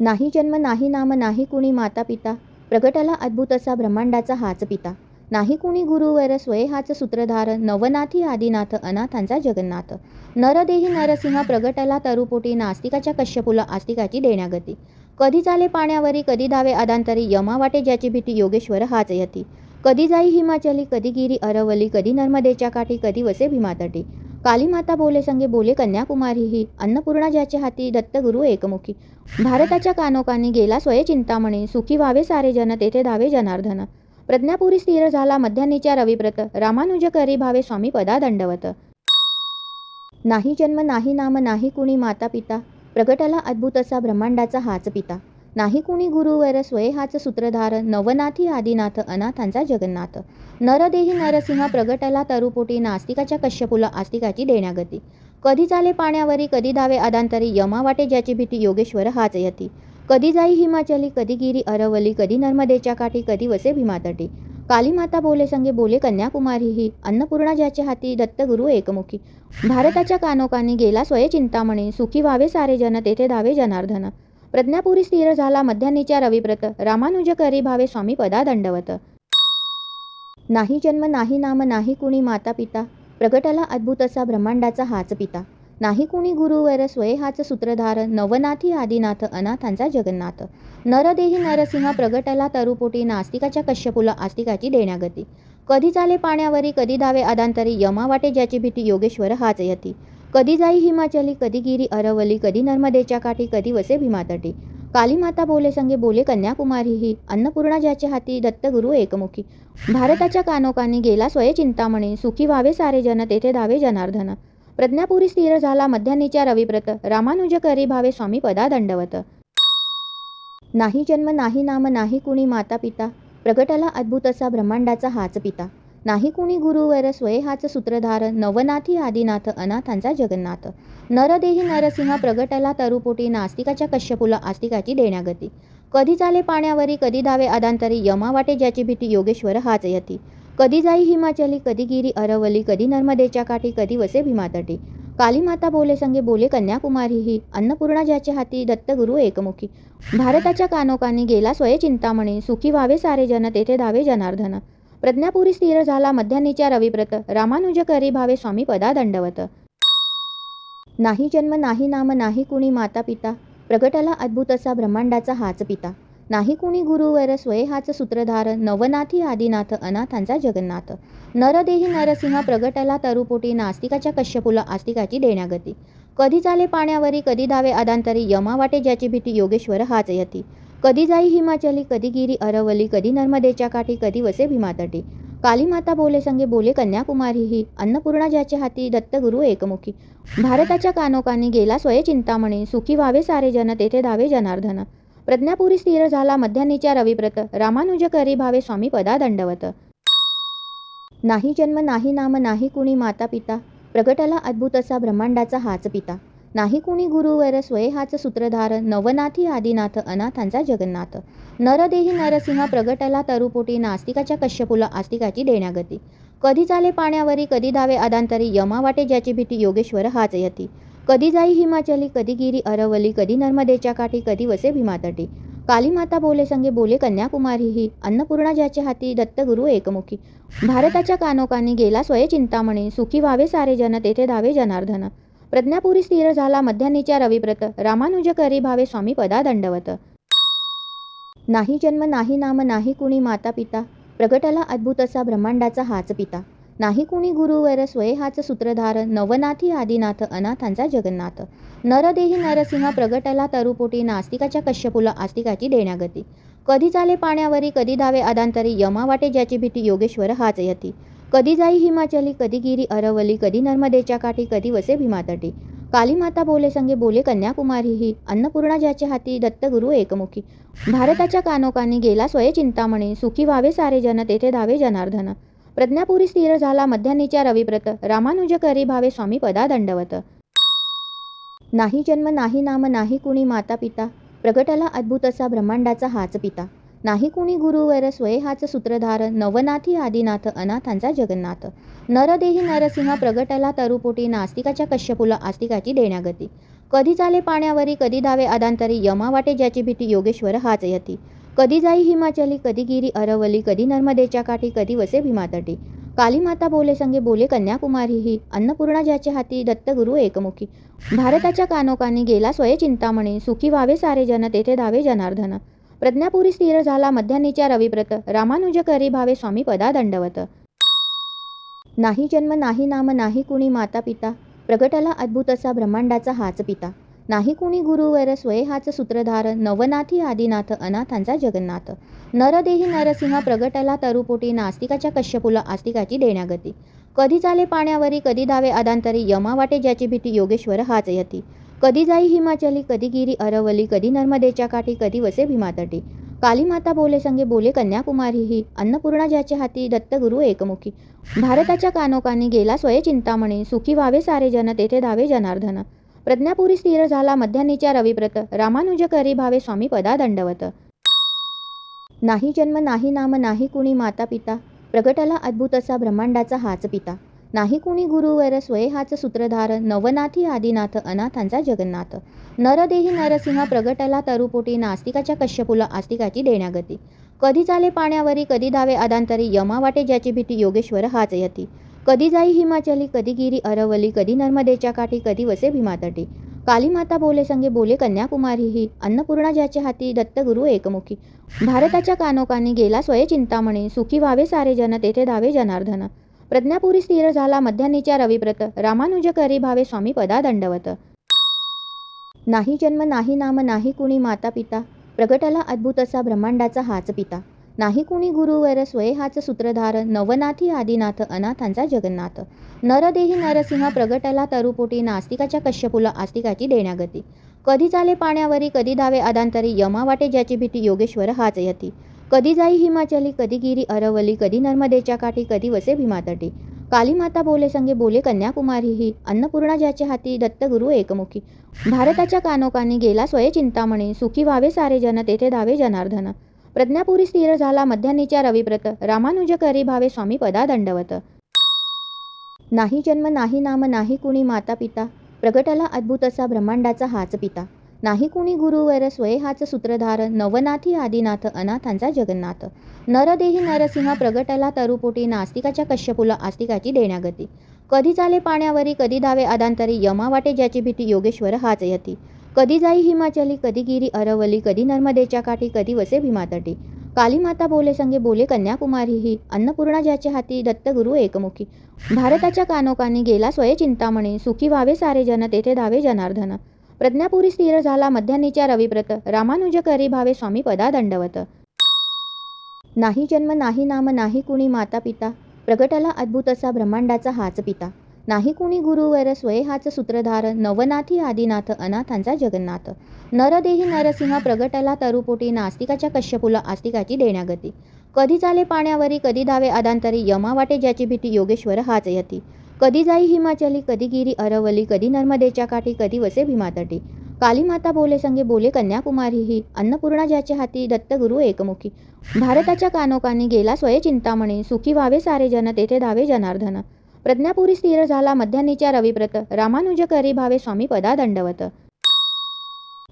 नाही जन्म नाही नाम नाही कुणी माता पिता प्रगटाला अद्भुत असा ब्रह्मांडाचा हाच पिता. नाही कुणी गुरुवर स्वय हाच सूत्रधार नवनाथी आदिनाथ अनाथांचा जगन्नाथ. नरदेही नरसिंह प्रगटाला तरुपोटी नास्तिकाच्या कश्यपुला आस्तिकाची देण्यागती. कधी चाले पाण्यावरी कधी धावे अदांतरी यमा वाटे ज्याची भीती योगेश्वर हाच यती. कधी जाई हिमाचली कधी गिरी अरवली कधी नर्मदेच्या काठी कधी वसे भीमातटी. काली माता बोले संगे बोले कन्याकुमारी ही अन्नपूर्णा ज्याच्या हाती दत्तगुरु एकमुखी. भारताच्या कानोकानी गेला स्वय चिंतामणी सुखी व्हावे सारे जन तेथे धावे जनार्दन. प्रज्ञापुरी स्थिर झाला मध्यानीच्या रविव्रत रामानुज करी भावे स्वामी पदा दंडवत नाही जन्म नाही नाम नाही कुणी माता पिता प्रगटाला अद्भुत असा ब्रह्मांडाचा हाच पिता. नाही कुणी गुरुवर स्वयहाच सूत्रधार नवनाथी आदिनाथ अनाथांचा जगन्नाथ. नरदेही नरसिंह प्रगटला तरुपोटी नास्तिकाच्या कश्यपुला आस्तिकाची देण्यागती. कधी चाले पाण्यावरी कधी धावे आदांतरी यमा वाटे ज्याची भीती योगेश्वर हाच यती. कधी जाई हिमाचली कधी गिरी अरवली कधी नर्मदेच्या काठी कधी वसे भीमातटी. काली माता बोले संगे बोले कन्याकुमारी ही अन्नपूर्णा ज्याच्या हाती दत्तगुरु एकमुखी. भारताच्या कानोकानी गेला स्वय चिंतामणी सुखी व्हावे सारे जन तेथे धावे जनार्दन. प्रज्ञापुरी स्थिर झाला मध्यान्नीच्या रविव्रत रामानुज करी भावे स्वामी पदा दंडवत नाही जन्म नाही नाम नाही कुणी माता पिता. प्रगटला अद्भुत असा ब्रह्मांडाचा हाच पिता. नाही कुणी गुरुवर स्वय हाच सूत्रधार. नवनाथी आदिनाथ अनाथांचा जगन्नाथ. नरदेही नरसिंह प्रगटला तरुपोटी नास्तिकाच्या कश्यपुला आस्तिकाची देण्यागती. कधी चाले पाण्यावरी कधी धावे आदांतरी यमा वाटे ज्याची भीती योगेश्वर हाच यती. कधी जाई हिमाचली कधी गिरी अरवली कधी नर्मदेच्या काठी कधी वसे भीमातटी. काली माता बोले संगे बोले कन्याकुमारी ही. अन्नपूर्णा ज्याच्या हाती दत्तगुरु एकमुखी. भारताच्या कानोकानी गेला स्वय चिंतामणी. सुखी व्हावे सारे जन तेथे धावे जनार्दन. प्रज्ञापुरी स्थिर झाला मध्यानीच्या रविव्रत रामानुज करी भावे स्वामी पदा दंडवत. नाही जन्म नाही नाम नाही कुणी माता पिता. प्रगटाला अद्भुत असा ब्रह्मांडाचा हाच पिता. नाही कुणी गुरुवर स्वयहाच सूत्रधार नवनाथी आदिनाथ अनाथांचा जगन्नाथ. नरदेही नरसिंह प्रगटला तरुपोटी नास्तिकाच्या कश्यपुला आस्तिकाची देण्यागती. कधी चाले पाण्यावरी कधी धावे आदांतरी यमा वाटे ज्याची भीती योगेश्वर हाच यती. कधी जाई हिमाचली कधी गिरी अरवली कधी नर्मदेच्या काठी कधी वसे भीमातटी. काली माता बोले संगे बोले कन्याकुमारी ही अन्नपूर्णा ज्याच्या हाती दत्तगुरु एकमुखी. भारताच्या कानोकानी गेला स्वय चिंतामणी सुखी व्हावे सारे जन तेथे धावे जनार्दन. प्रज्ञापुरी स्थिर झाला मध्यान्नीच्या रविव्रत रामानुज करी भावे स्वामी पदा दंडवत नाही जन्म नाही नाम नाही कुणी माता पिता. प्रगटला अद्भुत असा ब्रह्मांडाचा हाच पिता. नाही कुणी गुरुवर स्वय हाच सूत्रधार. नवनाथी आदिनाथ अनाथांचा जगन्नाथ. नरदेही नरसिंह प्रगटला तरुपोटी नास्तिकाच्या कश्यपुला आस्तिकाची देण्यागती. कधी चाले पाण्यावरी कधी धावे आदांतरी यमा वाटे ज्याची भीती योगेश्वर हाच यती. कधी जाई हिमाचली कधी गिरी अरवली कधी नर्मदेच्या काठी कधी वसे भीमातटी. कालीमाता बोले संगे बोले कन्याकुमारी ही अन्नपूर्णा ज्याच्या हाती दत्तगुरु एकमुखी. भारताच्या कानोकानी गेला स्वय चिंतामणी सुखी व्हावे सारे जन तेथे धावे जनार्दन. प्रज्ञापुरी स्थिर झाला मध्यानीच्या रविव्रत रामानुज करी भावे स्वामी पदा दंडवत. नाही जन्म नाही नाम नाही कुणी माता पिता प्रगटाला अद्भुत असा ब्रह्मांडाचा हाच पिता. नाही कुणी गुरुवर स्वयहाच सूत्रधार नवनाथी आदिनाथ अनाथांचा जगन्नाथ. नरदेही नरसिंह प्रगटला तरुपोटी नास्तिकाच्या कश्यपुला आस्तिकाची देण्यागती. कधी चाले पाण्यावरी कधी धावे आदांतरी यमा वाटे ज्याची भीती योगेश्वर हाच यती. कधी जाई हिमाचली कधी गिरी अरवली कधी नर्मदेच्या काठी कधी वसे भीमातटी. काली माता बोले संगे बोले कन्याकुमारी ही अन्नपूर्णा ज्याच्या हाती दत्तगुरु एकमुखी. भारताच्या कानोकानी गेला स्वय चिंतामणी सुखी व्हावे सारे जन तेथे धावे जनार्दन. प्रज्ञापुरी स्थिर झाला मध्यान्नीच्या रविव्रत रामानुज करी भावे स्वामी पदा दंडवत नाही जन्म नाही नाम नाही कुणी माता पिता. प्रगटला अद्भुत असा ब्रह्मांडाचा हाच पिता. नाही कुणी गुरुवर स्वय हाच सूत्रधार. नवनाथी आदिनाथ अनाथांचा जगन्नाथ. नरदेही नरसिंह प्रगटला तरुपोटी नास्तिकाच्या कश्यपुला आस्तिकाची देण्यागती. कधी चाले पाण्यावरी कधी धावे आदांतरी यमा वाटे ज्याची भीती योगेश्वर हाच यती. कधी जाई हिमाचली कधी गिरी अरवली कधी नर्मदेच्या काठी कधी वसे भीमातटी. कालीमाता बोले संगे बोले कन्याकुमारी ही अन्नपूर्णा ज्याच्या हाती दत्तगुरु एकमुखी. भारताच्या कानोकानी गेला स्वय चिंतामणी सुखी व्हावे सारे जन तेथे धावे जनार्दन. प्रज्ञापुरी स्थिर झाला मध्यानीच्या रविव्रत रामानुज करी भावे स्वामी पदा दंडवत. नाही जन्म नाही नाम नाही कुणी माता पिता प्रगटाला अद्भुत असा ब्रह्मांडाचा हाच पिता. नाही कुणी गुरुवर स्वयहाच सूत्रधार नवनाथी आदिनाथ अनाथांचा जगन्नाथ. नरदेही नरसिंह प्रगटला तरुपोटी नास्तिकाच्या कश्यपुला आस्तिकाची देण्यागती. कधी चाले पाण्यावरी कधी धावे आदांतरी यमा वाटे ज्याची भीती योगेश्वर हाच यती. कधी जाई हिमाचली कधी गिरी अरवली कधी नर्मदेच्या काठी कधी वसे भीमातटी. काली माता बोले संगे बोले कन्याकुमारी ही अन्नपूर्णा ज्याच्या हाती दत्तगुरु एकमुखी. भारताच्या कानोकानी गेला स्वय चिंतामणी सुखी व्हावे सारे जन तेथे धावे जनार्दन. प्रज्ञापुरी स्थिर झाला मध्यान्नीच्या रविव्रत रामानुज करी भावे स्वामी पदा दंडवत नाही जन्म नाही नाम नाही कुणी माता पिता. प्रगटला अद्भुत असा ब्रह्मांडाचा हाच पिता. नाही कुणी गुरुवर स्वय हाच सूत्रधार. नवनाथी आदिनाथ अनाथांचा जगन्नाथ. नरदेही नरसिंह प्रगटला तरुपोटी नास्तिकाच्या कश्यपुला आस्तिकाची देण्यागती. कधी चाले पाण्यावरी कधी धावे आदांतरी यमा वाटे ज्याची भीती योगेश्वर हाच यती. कधी जाई हिमाचली कधी गिरी अरवली कधी नर्मदेच्या काठी कधी वसे भीमातटी. कालीमाता बोले संगे बोले कन्याकुमारी ही अन्नपूर्णा ज्याच्या हाती दत्तगुरु एकमुखी. भारताच्या कानोकानी गेला स्वय चिंतामणी सुखी व्हावे सारे जन तेथे धावे जनार्दन. प्रज्ञापुरी स्थिर झाला मध्यानीच्या रविव्रत रामानुज करी भावे स्वामी पदा दंडवत. नाही जन्म नाही नाम नाही कुणी माता पिता प्रगटला अद्भुत असा ब्रह्मांडाचा हाच पिता. नाही कुणी गुरुवर स्वयहाच सूत्रधार नवनाथी आदिनाथ अनाथांचा जगन्नाथ. नरदेही नरसिंह प्रगटला तरुपोटी नास्तिकाच्या कश्यपुला आस्तिकाची देण्यागती. कधी चाले पाण्यावरी कधी धावे आदांतरी यमा वाटे ज्याची भीती योगेश्वर हाच यती. कधी जाई हिमाचली कधी गिरी अरवली कधी नर्मदेच्या काठी कधी वसे भीमातटी. काली माता बोले संगे बोले कन्याकुमारी ही अन्नपूर्णा ज्याच्या हाती दत्तगुरु एकमुखी. भारताच्या कानोकानी गेला स्वय चिंतामणी सुखी व्हावे सारे जन तेथे धावे जनार्दन. प्रज्ञापुरी स्थिर झाला मध्यान्नीच्या रविव्रत रामानुज करी भावे स्वामी पदा दंडवत नाही जन्म नाही नाम नाही कुणी माता पिता. प्रगटला अद्भुत असा ब्रह्मांडाचा हाच पिता. नाही कुणी गुरुवर स्वय हाच सूत्रधार. नवनाथी आदिनाथ अनाथांचा जगन्नाथ. नरदेही नरसिंह प्रगटला तरुपोटी नास्तिकाच्या कश्यपुला आस्तिकाची देण्यागती. कधी चाले पाण्यावरी कधी धावे आदांतरी यमा वाटे ज्याची भीती योगेश्वर हाच यती. कधी जाई हिमाचली कधी गिरी अरवली कधी नर्मदेच्या काठी कधी वसे भीमातटी. कालीमाता बोले संगे बोले कन्याकुमारी ही अन्नपूर्णा ज्याच्या हाती दत्तगुरु एकमुखी. भारताच्या कानोकानी गेला स्वय चिंतामणी सुखी व्हावे सारे जन तेथे धावे जनार्दन. प्रज्ञापुरी स्थिर झाला मध्यानीच्या रविव्रत रामानुज करी भावे स्वामी पदा दंडवत. नाही जन्म नाही नाम नाही कुणी माता पिता प्रगटाला अद्भुत असा ब्रह्मांडाचा हाच पिता. नाही कुणी गुरुवर स्वयहाच सूत्रधार नवनाथी आदिनाथ अनाथांचा जगन्नाथ. नरदेही नरसिंह प्रगटला तरुपोटी नास्तिकाच्या कश्यपुला आस्तिकाची देण्यागती. कधी चाले पाण्यावरी कधी धावे आदांतरी यमा वाटे ज्याची भीती योगेश्वर हाच यती. कधी जाई हिमाचली कधी गिरी अरवली कधी नर्मदेच्या काठी कधी वसे भीमातटी. काली माता बोले संगे बोले कन्याकुमारी ही अन्नपूर्णा ज्याच्या हाती दत्तगुरु एकमुखी. भारताच्या कानोकानी गेला स्वय चिंतामणी सुखी व्हावे सारे जन तेथे धावे जनार्दन. प्रज्ञापुरी स्थिर झाला मध्यान्नीच्या रविव्रत रामानुज करी भावे स्वामी पदा दंडवत नाही जन्म नाही नाम नाही कुणी माता पिता. प्रगटला अद्भुत असा ब्रह्मांडाचा हाच पिता. नाही कुणी गुरुवर स्वय हाच सूत्रधार. नवनाथी आदिनाथ अनाथांचा जगन्नाथ. नरदेही नरसिंह प्रगटला तरुपोटी नास्तिकाच्या कश्यपुला आस्तिकाची देण्यागती. कधी चाले पाण्यावरी कधी धावे आदांतरी यमा वाटे ज्याची भीती योगेश्वर हाच यती. कधी जाई हिमाचली कधी गिरी अरवली कधी नर्मदेच्या काठी कधी वसे भीमातटी. काली माता बोले संगे बोले कन्याकुमारी ही. अन्नपूर्णा ज्याच्या हाती दत्तगुरु एकमुखी. भारताच्या कानोकानी गेला स्वय चिंतामणी सुखी व्हावे सारे जन तेथे धावे जनार्दन. प्रज्ञापुरी स्थिर झाला मध्यानीच्या रविव्रत रामानुज करी भावे स्वामी पदा दंडवत.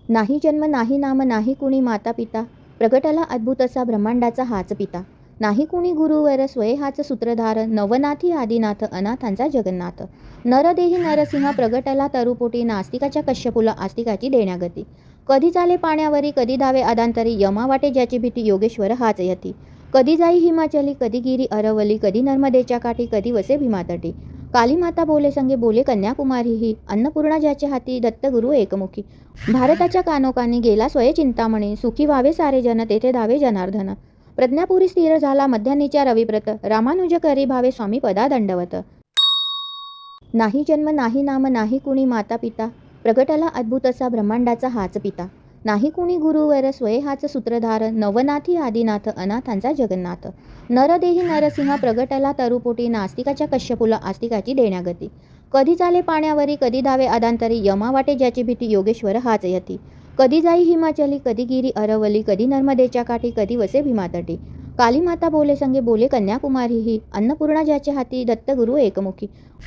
नाही जन्म नाही नाम नाही कुणी माता पिता. प्रगटला अद्भुत असा ब्रह्मांडाचा हाच पिता. नाही कुणी गुरुवर स्वय हाच सूत्रधार नवनाथी आदिनाथ अनाथांचा जगन्नाथ. नरदेही नरसिंह प्रगटला तरुपोटी नास्तिकाच्या कश्यपुला आस्तिकाची देण्यागती. कधी चाले पाण्यावरी कधी धावे आदांतरी यमा वाटे ज्याची भीती योगेश्वर हाच यती. कधी जाई हिमाचली कधी गिरी अरवली कधी नर्मदेच्या काठी कधी वसे भीमातटी. काली माता बोले संगे बोले कन्याकुमारी ही अन्नपूर्णा ज्याच्या हाती दत्तगुरु एकमुखी. भारताच्या कानोकानी गेला स्वय चिंतामणी सुखी व्हावे सारे जन तेथे धावे जनार्दन. प्रज्ञापुरी स्थिर झाला मध्यान्नीच्या रविव्रत रामानुज करी भावे स्वामी पदा दंडवत नाही जन्म नाही नाम नाही कुणी माता पिता. प्रगटाला अद्भुत असा ब्रह्मांडाचा हाच पिता. नाही कुणी गुरुवर स्वय हाच सूत्रधार. नवनाथी आदिनाथ अनाथांचा जगन्नाथ. नरदेही नरसिंह प्रगटला तरुपोटी नास्तिकाच्या कश्यपुला आस्तिकाची देण्यागती. कधी चाले पाण्यावरी कधी धावे आदांतरी यमा वाटे ज्याची भीती योगेश्वर हाच यती. कधी जाई हिमाचली कधी गिरी अरवली कधी नर्मदेच्या काठी कधी वसे भीमातटी. कालीमाता बोले संगे बोले कन्याकुमारी ही अन्नपूर्णा ज्याच्या हाती दत्तगुरु एकमुखी.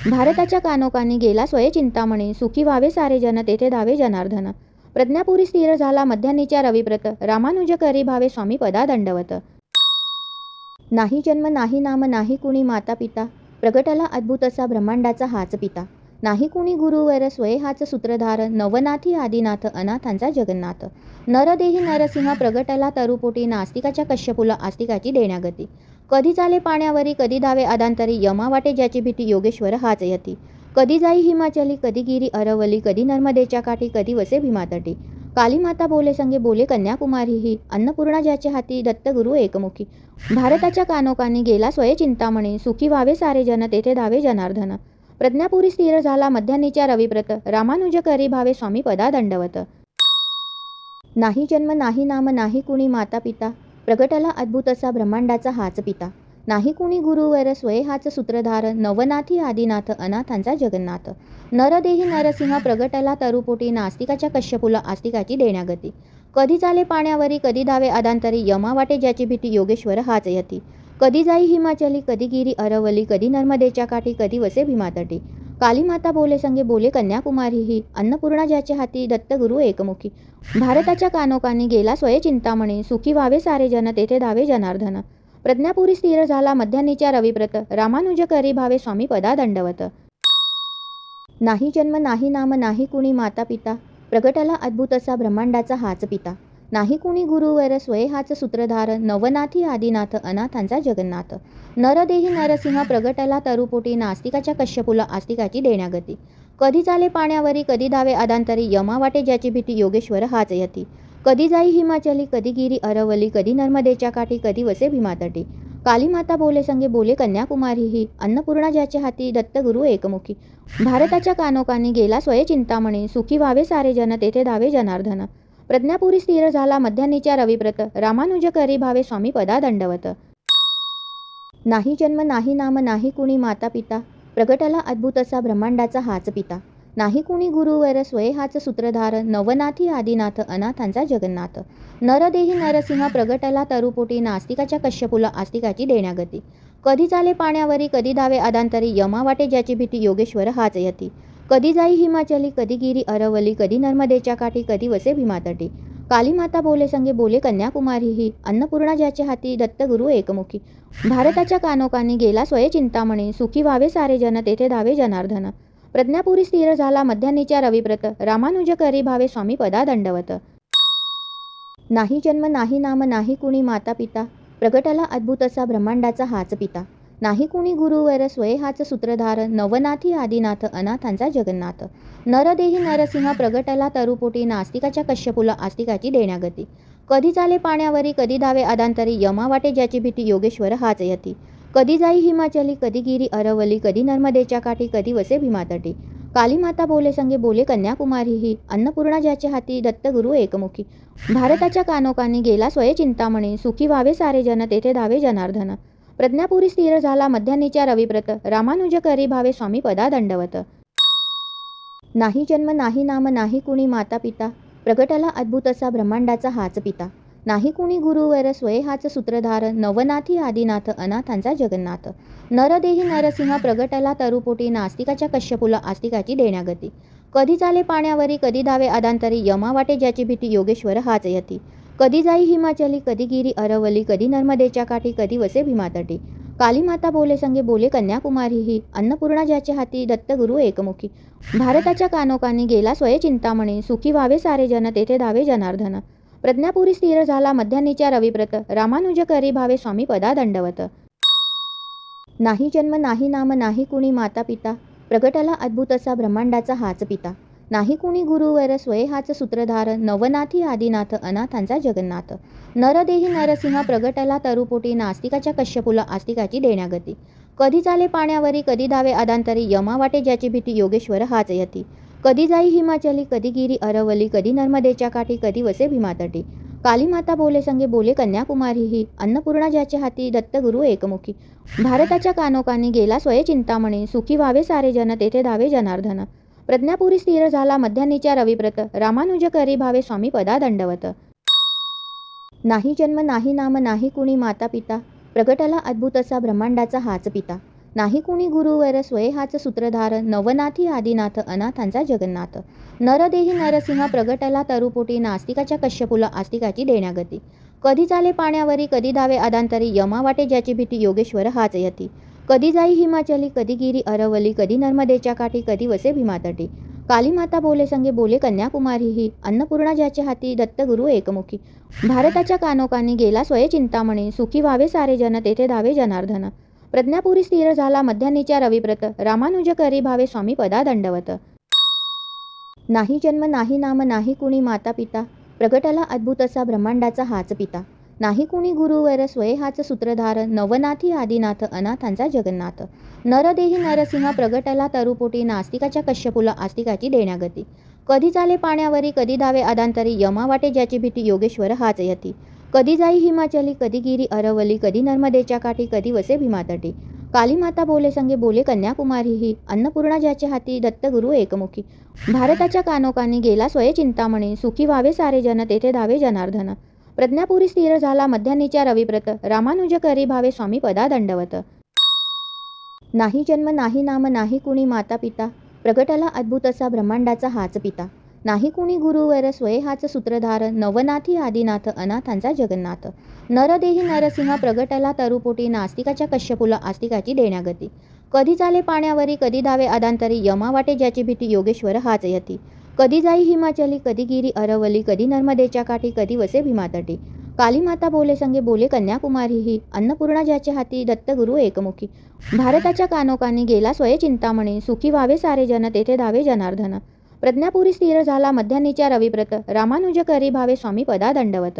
भारताच्या कानोकानी गेला स्वये चिंतामणी सुखी व्हावे सारे जन तेथे धावे जनार्दन. प्रज्ञापुरी स्थिर झाला मध्यानीच्या रविव्रत रामानुज करी भावे स्वामी पदा दंडवत. नाही जन्म नाही नाम नाही कुणी माता पिता प्रगटला अद्भुत असा ब्रह्मांडाचा हाच पिता. नाही कुणी गुरुवर स्वयंहाच सूत्रधार नवनाथी आदिनाथ अनाथांचा जगन्नाथ. नरदेही नरसिंह प्रगटला तरुपोटी नास्तिकाच्या कश्यपुला आस्तिकाची देण्यागती. कधी चाले पाण्यावरी कधी धावे आदांतरी यमा वाटे ज्याची भीती योगेश्वर हाच यती. कधी जाई हिमाचली कधी गिरी अरवली कधी नर्मदेच्या काठी कधी वसे भीमातटी. कालीमाता बोले संगे बोले कन्याकुमारी ही अन्नपूर्णा ज्याच्या हाती दत्तगुरु एकमुखी. भारताच्या कानोकानी गेला स्वय चिंतामणी सुखी व्हावे सारे जन तेथे धावे जनार्दन. प्रज्ञापुरी स्थिर झाला मध्यान्नीच्या रविव्रत रामानुज करी भावे स्वामी पदा दंडवत नाही जन्म नाही नाम नाही कुणी माता पिता प्रगटला अद्भुत असा ब्रह्मांडाचा हाच पिता. नाही कुणी गुरुवर स्वय हाच सूत्रधार. नवनाथी आदिनाथ अनाथांचा जगन्नाथ. नरदेही नरसिंह प्रगटला तरुपोटी. नास्तिकाच्या कश्यपुला आस्तिकाची देण्यागती. कधी चाले पाण्यावरी कधी धावे आदांतरी यमा वाटे ज्याची भीती योगेश्वर हाच यती. कधी जाई हिमाचली कधी गिरी अरवली कधी नर्मदेच्या काठी कधी वसे भीमातटी. कालीमाता बोले संगे बोले कन्याकुमारी ही अन्नपूर्णा ज्याच्या हाती दत्तगुरु एकमुखी. भारताच्या कानोकानी गेला स्वय चिंतामणी सुखी व्हावे सारे जन तेथे धावे जनार्दन. प्रज्ञापुरी स्थिर झाला मध्यानीच्या रविव्रत रामानुज करी भावे स्वामी पदा दंडवत. नाही जन्म नाही नाम नाही कुणी माता पिता प्रगटला अद्भुत असा ब्रह्मांडाचा हाच पिता. नाही कुणी गुरुवर स्वयहाच सूत्रधार नवनाथी आदिनाथ अनाथांचा जगन्नाथ. नरदेही नरसिंह प्रगटला तरुपोटी नास्तिकाच्या कश्यपुला आस्तिकाची देण्यागती. कधी चाले पाण्यावरी कधी धावे आदांतरी यमा वाटे ज्याची भीती योगेश्वर हाच यती. कधी जाई हिमाचली कधी गिरी अरवली कधी नर्मदेच्या काठी कधी वसे भीमातटी. कालीमाता बोले संगे बोले कन्याकुमारी ही अन्नपूर्णा ज्याच्या हाती दत्तगुरु एकमुखी. भारताच्या कानोकानी गेला स्वयचिंतामणी सुखी व्हावे सारे जन तेथे धावे जनार्दन. प्रज्ञापुरी स्थिर झाला मध्यान्नीच्या रविव्रत रामानुज करी भावे स्वामी पदा दंडवत नाही जन्म नाही नाम नाही कुणी माता पिता. प्रगटला अद्भुत असा ब्रह्मांडाचा हाच पिता. नाही कुणी गुरुवर स्वय हाच सूत्रधार. नवनाथी आदिनाथ अनाथांचा जगन्नाथ. नरदेही नरसिंह प्रगटला तरुपोटी. नास्तिकाच्या कश्यपुला आस्तिकाची देण्यागती. कधी चाले पाण्यावरी कधी धावे आदांतरी यमा वाटे ज्याची भीती योगेश्वर हाच यती. कधी जाई हिमाचली कधी गिरी अरवली कधी नर्मदेच्या काठी कधी वसे भीमातटी. कालीमाता बोले संगे बोले कन्याकुमारी ही. अन्नपूर्णा ज्याच्या हाती दत्तगुरु एकमुखी. भारताच्या कानोकानी गेला स्वय चिंतामणी. सुखी व्हावे सारे जन तेथे धावे जनार्दन. प्रज्ञापुरी स्थिर झाला मध्यानीच्या रविव्रत रामानुज करी भावे स्वामी पदा दंडवत. नाही जन्म नाही नाम नाही कुणी माता पिता. प्रगटाला अद्भुत असा ब्रह्मांडाचा हाच पिता. नाही कुणी गुरुवर स्वयहाच सूत्रधार नवनाथी आदिनाथ अनाथांचा जगन्नाथ. नरदेही नरसिंह प्रगटला तरुपोटी नास्तिकाच्या कश्यपुला आस्तिकाची देण्यागती. कधी चाले पाण्यावरी कधी धावे आदांतरी यमा वाटे ज्याची भीती योगेश्वर हाच यती. कधी जाई हिमाचली कधी गिरी अरवली कधी नर्मदेच्या काठी कधी वसे भीमातटी. कालीमाता बोले संगे बोले कन्याकुमारी ही अन्नपूर्णा ज्याच्या हाती दत्तगुरु एकमुखी. भारताच्या कानोकानी गेला स्वय चिंतामणी सुखी व्हावे सारे जन तेथे धावे जनार्दन. प्रज्ञापुरी स्थिर झाला मध्यान्नीच्या रविव्रत रामानुज करी भावे स्वामी पदा दंडवत. नाही जन्म नाही नाम नाही कुणी माता पिता. प्रगटला अद्भुत असा ब्रह्मांडाचा हाच पिता. नाही कुणी गुरुवर स्वय हाच सूत्रधार. नवनाथी आदिनाथ अनाथांचा जगन्नाथ. नरदेही नरसिंह प्रगटला तरुपोटी नास्तिकाच्या कश्यपुला आस्तिकाची देण्यागती. कधी चाले पाण्यावरी कधी धावे अदांतरी यमा वाटे ज्याची भीती योगेश्वर हाच यती. कधी जाई हिमाचली कधी गिरी अरवली कधी नर्मदेच्या काठी कधी वसे भीमातटी. कालीमाता बोले संगे बोले कन्याकुमारी ही अन्नपूर्णा ज्याच्या हाती दत्तगुरु एकमुखी. भारताच्या कानोकानी गेला स्वय चिंतामणी सुखी व्हावे सारे जन तेथे धावे जनार्दन. प्रज्ञापुरी स्थिर झाला मध्यानीच्या रविव्रत रामानुज करी भावे स्वामी पदा दंडवत नाही जन्म नाही नाम नाही कुणी माता पिता प्रगटला अद्भुत असा ब्रह्मांडाचा हाच पिता. नाही कुणी गुरुवर स्वयहाच सूत्रधार नवनाथी आदिनाथ अनाथांचा जगन्नाथ. नरदेही नरसिंह प्रगटला तरुपोटी नास्तिकाच्या कश्यपुला आस्तिकाची देण्यागती. कधी चाले पाण्यावरी कधी धावे आदांतरी यमा वाटे ज्याची भीती योगेश्वर हाच यती. कधी जाई हिमाचली कधी गिरी अरवली कधी नर्मदेच्या काठी कधी वसे भीमातटी. कालीमाता बोले संगे बोले कन्याकुमारी ही अन्नपूर्णा ज्याच्या हाती दत्तगुरु एकमुखी. भारताच्या कानोकानी गेला स्वय चिंतामणी सुखी व्हावे सारे जन तेथे धावे जनार्दन. प्रज्ञापुरी स्थिर झाला मध्यान्नीच्या रविव्रत रामानुज करी भावे स्वामी पदा दंडवत. नाही जन्म नाही नाम नाही कुणी माता पिता. प्रगटाला अद्भुत असा ब्रह्मांडाचा हाच पिता. नाही कुणी गुरुवर स्वय हाच सूत्रधार. नवनाथी आदिनाथ अनाथांचा जगन्नाथ. नरदेही नरसिंह प्रगटला तरुपोटी नास्तिकाच्या कश्यपुला आस्तिकाची देण्यागती. कधी चाले पाण्यावरी कधी धावे आदांतरी यमा वाटे ज्याची भीती योगेश्वर हाच यती. कधी जाई हिमाचली कधी गिरी अरवली कधी नर्मदेच्या काठी कधी वसे भीमातटी. काली माता बोले संगे बोले कन्याकुमारी ही अन्नपूर्णा ज्याच्या हाती दत्तगुरु एकमुखी. भारताच्या कानोकानी गेला स्वय चिंतामणी सुखी व्हावे सारे जन तेथे धावे जनार्दन. प्रज्ञापुरी स्थिर झाला मध्यानीच्या रविव्रत रामानुज करी भावे स्वामी पदा दंडवत नाही जन्म नाही नाम नाही कुणी माता पिता प्रगटला अद्भुत असा ब्रह्मांडाचा हाच पिता. नाही कुणी गुरुवर स्वयंहाच सूत्रधार नवनाथी आदिनाथ अनाथांचा जगन्नाथ. नरदेही नरसिंह प्रगटाला तरुपोटी नास्तिकाच्या कश्यपुला आस्तिकाची देण्यागती. कधी चाले पाण्यावरी कधी धावे आदांतरी यमा वाटे ज्याची भीती योगेश्वर हाच यती. कधी जाई हिमाचली कधी गिरी अरवली कधी नर्मदेच्या काठी कधी वसे भीमातटी. काली माता बोले संगे बोले कन्याकुमारी ही अन्नपूर्णा ज्याच्या हाती दत्तगुरु एकमुखी. भारताच्या कानोकानी गेला स्वय चिंतामणी सुखी व्हावे सारे जन तेथे धावे जनार्दन. प्रज्ञापुरी स्थिर झाला मध्यान्नीच्या रविव्रत रामानुज करी भावे स्वामी पदा दंडवत. नाही जन्म नाही नाम नाही कुणी माता पिता. प्रगटाला अद्भुत असा ब्रह्मांडाचा हाच पिता. नाही कुणी गुरुवर स्वय हाच सूत्रधार. नवनाथी आदिनाथ अनाथांचा जगन्नाथ. नरदेही नरसिंह प्रगटाला तरुपोटी नास्तिकाच्या कश्यपुला आस्तिकाची देण्यागती. कधी चाले पाण्यावरी कधी धावे अदांतरी यमा वाटे ज्याची भीती योगेश्वर हाच यती. कधी जाई हिमाचली कधी गिरी अरवली कधी नर्मदेच्या काठी कधी वसे भीमातटी. काली माता बोले संगे बोले कन्याकुमारी ही अन्नपूर्णा ज्याच्या हाती दत्तगुरु एकमुखी. भारताच्या कानोकानी गेला स्वय चिंतामणी सुखी व्हावे सारे जन तेथे धावे जनार्दन. प्रज्ञापुरी स्थिर झाला मध्यानीच्या रविव्रत रामानुज करी भावे स्वामी पदा दंडवत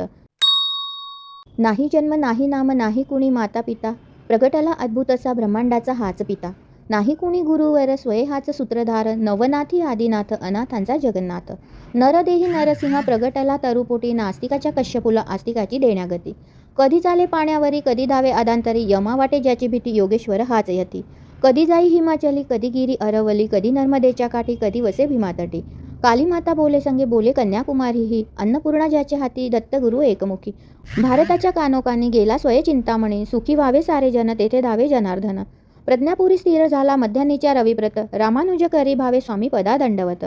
नाही जन्म नाही नाम नाही कुणी माता पिता प्रगटाला अद्भुत असा ब्रह्मांडाचा हाच पिता. नाही कुणी गुरुवर स्वयहाच सूत्रधार नवनाथी आदिनाथ अनाथांचा जगन्नाथ. नरदेही नरसिंह प्रगटला तरुपोटी नास्तिकाच्या कश्यपुला आस्तिकाची देण्यागती. कधी चाले पाण्यावरी कधी धावे आदांतरी यमावाटे ज्याची भीती योगेश्वर हाच यती. कधी जाई हिमाचली कधी गिरी अरवली कधी नर्मदेच्या काठी कधी वसे भीमातटी. काली माता बोले संगे बोले कन्याकुमारी ही अन्नपूर्णा ज्याच्या हाती दत्तगुरु एकमुखी. भारताच्या कानोकानी गेला स्वय चिंतामणी सुखी व्हावे सारे जन तेथे धावे जनार्दन. प्रज्ञापुरी स्थिर झाला मध्यान्नीच्या रविव्रत. रामानुज करी भावे स्वामी पदा दंडवत